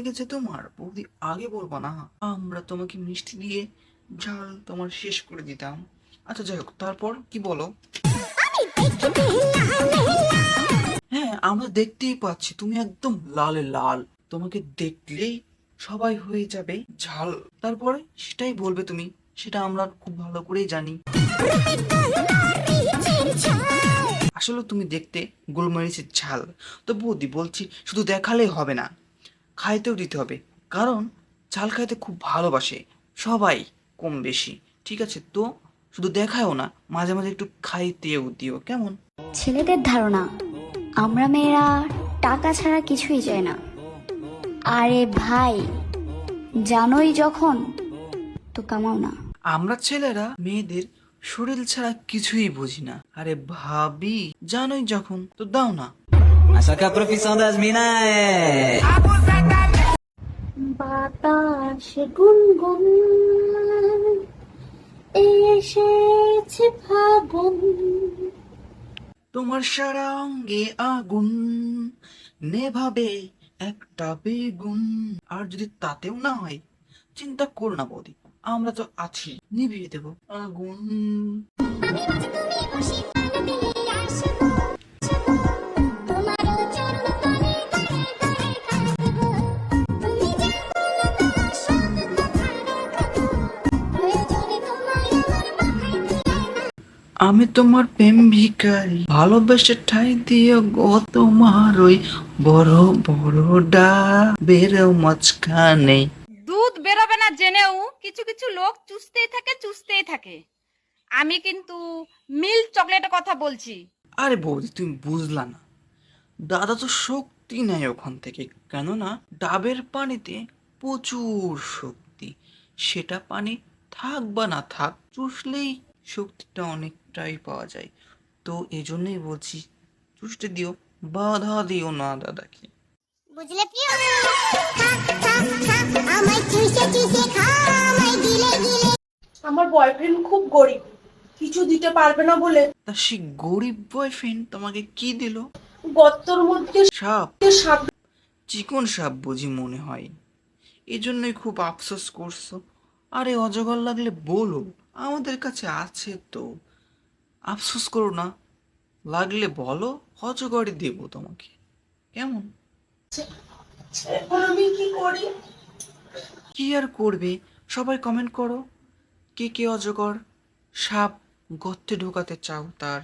লেগেছে তোমার? বৌদি আগে বলবা না। আমরা তোমাকে মিষ্টি দিয়ে ঝাল তোমার শেষ করে দিতাম। আচ্ছা যাই হোক তারপর কি বলো? হ্যাঁ আমরা দেখতেই পাচ্ছি তুমি একদম লালে লাল। তোমাকে দেখলেই সবাই হয়ে যাবে ঝাল। তারপরে সেটাই বলবে তুমি সেটা আমরা খুব ভালো করেই জানি। আসলে তুমি দেখতে গোলমরিচের ঝাল। তো বৌদি বলছি শুধু দেখালেই হবে না। খাইতেও দিতে হবে। কারণ চাল খাইতে খুব ভালোবাসে। সবাই কম বেশি। ঠিক আছে? তো শুধু দেখায়ও না মাঝে মাঝে একটু খাইতেও দিও। কেমন? ছেলেদের ধারণা আমরা মেয়েরা টাকা ছাড়া কিছুই চাই না। আরে ভাই জানোই যখন তো কামাও না। আমরা ছেলেরা মেয়েদের শরীর ছাড়া কিছুই বুঝি না। আরে ভাবি জানোই যখন তো দাও না। Profissão das minas é. বাতাসে গুনগুন এসেছে ফাগুন। তোমার সারা অঙ্গে আগুন নেভাবে একটা বেগুন। আর যদি তাতেও না হয় চিন্তা করো না বৌদি আমরা তো আছি নিভিয়ে দেব আগুন। আমি তোমার প্রেম ভিখারি ভালোবেসে ঠাই দিও গো তোমার ওই বড় বড় ডা বেরো মাঝখানে। দুধ বেরোবে না জেনেও কিছু কিছু লোক চুষতেই থাকে চুষতেই থাকে। আমি কিন্তু মিল্ক চকলেটের কথা বলছি। আরে বৌদি তুমি বুঝলা না। দাদা তো শক্তি নেয় ওখান থেকে কেননা ডাবের পানিতে প্রচুর শক্তি। সেটা পানি থাক বা না থাক চুষলেই শক্তিটা অনেকটাই পাওয়া যায়। তো এই জন্যই বলছি চুষতে দিও বাধা দিও না দাদাকে। বুঝলে প্রিয়? গিলে আমার বয়ফ্রেন্ড খুব গরিব কিছু দিতে পারবে না বলে। তা সে গরিব বয়ফ্রেন্ড তোমাকে কি দিল? গর্তর মধ্যে সাপ। সাপ। চিকন সাপ বুঝি মনে হয়। এই জন্যই খুব আফসোস করছ। আরে অজগর লাগলে বলো আমাদের কাছে আছে তো। আফসোস করো না। লাগলে বলো অজগরে দেব তোমাকে। কেমন? আমি কি করি? কি আর করবে? সবাই কমেন্ট করো। কে কে অজগর? সাপ গর্তে ঢোকাতে চাও তার।